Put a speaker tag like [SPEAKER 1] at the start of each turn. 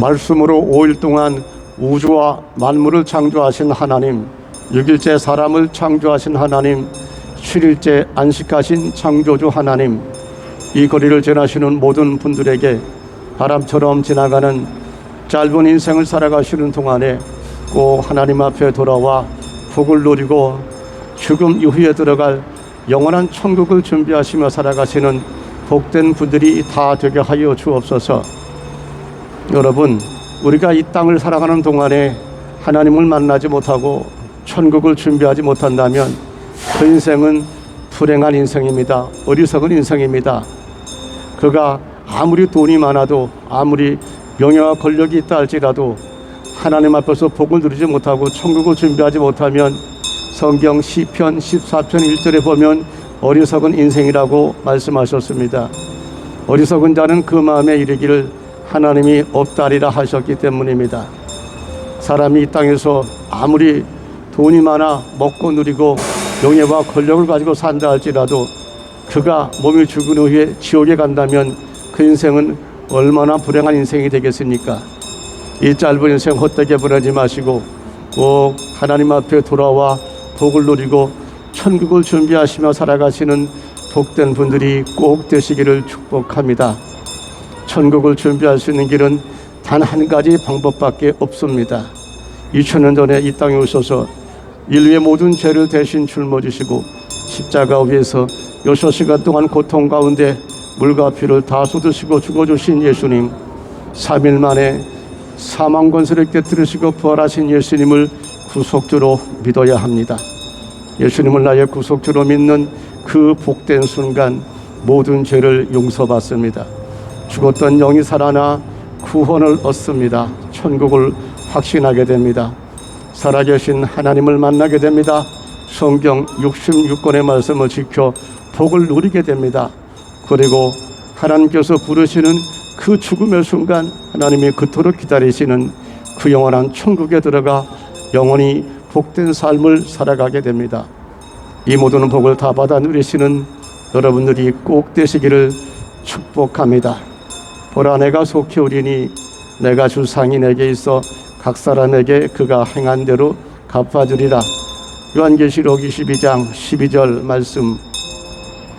[SPEAKER 1] 말씀으로 5일 동안 우주와 만물을 창조하신 하나님, 6일째 사람을 창조하신 하나님, 7일째 안식하신 창조주 하나님, 이 거리를 지나시는 모든 분들에게 바람처럼 지나가는 짧은 인생을 살아가시는 동안에 꼭 하나님 앞에 돌아와 복을 누리고 죽음 이후에 들어갈 영원한 천국을 준비하시며 살아가시는 복된 분들이 다 되게 하여 주옵소서. 여러분, 우리가 이 땅을 살아가는 동안에 하나님을 만나지 못하고 천국을 준비하지 못한다면 그 인생은 불행한 인생입니다. 어리석은 인생입니다. 그가 아무리 돈이 많아도 아무리 명예와 권력이 있다 할지라도 하나님 앞에서 복을 누리지 못하고 천국을 준비하지 못하면 성경 시편 14편 1절에 보면 어리석은 인생이라고 말씀하셨습니다. 어리석은 자는 그 마음에 이르기를 하나님이 없다리라 하셨기 때문입니다. 사람이 이 땅에서 아무리 돈이 많아 먹고 누리고 명예와 권력을 가지고 산다 할지라도 그가 몸이 죽은 후에 지옥에 간다면 그 인생은 얼마나 불행한 인생이 되겠습니까? 이 짧은 인생 헛되게 보내지 마시고 꼭 하나님 앞에 돌아와 복을 누리고 천국을 준비하시며 살아가시는 복된 분들이 꼭 되시기를 축복합니다. 천국을 준비할 수 있는 길은 단 한 가지 방법밖에 없습니다. 2000년 전에 이 땅에 오셔서 인류의 모든 죄를 대신 짊어지시고 십자가 위에서 여섯 시간 동안 고통 가운데 물과 피를 다 쏟으시고 죽어주신 예수님 3일 만에 사망 권세를 깨뜨리시고 부활하신 예수님을 구속주로 믿어야 합니다. 예수님을 나의 구속주로 믿는 그 복된 순간 모든 죄를 용서받습니다. 죽었던 영이 살아나 구원을 얻습니다. 천국을 확신하게 됩니다. 살아계신 하나님을 만나게 됩니다. 성경 66권의 말씀을 지켜 복을 누리게 됩니다. 그리고 하나님께서 부르시는 그 죽음의 순간 하나님이 그토록 기다리시는 그 영원한 천국에 들어가 영원히 복된 삶을 살아가게 됩니다. 이 모든 복을 다 받아 누리시는 여러분들이 꼭 되시기를 축복합니다. 보라 내가 속히 오리니 내가 줄 상이 내게 있어 각 사람에게 그가 행한 대로 갚아주리라. 요한계시록 22장 12절 말씀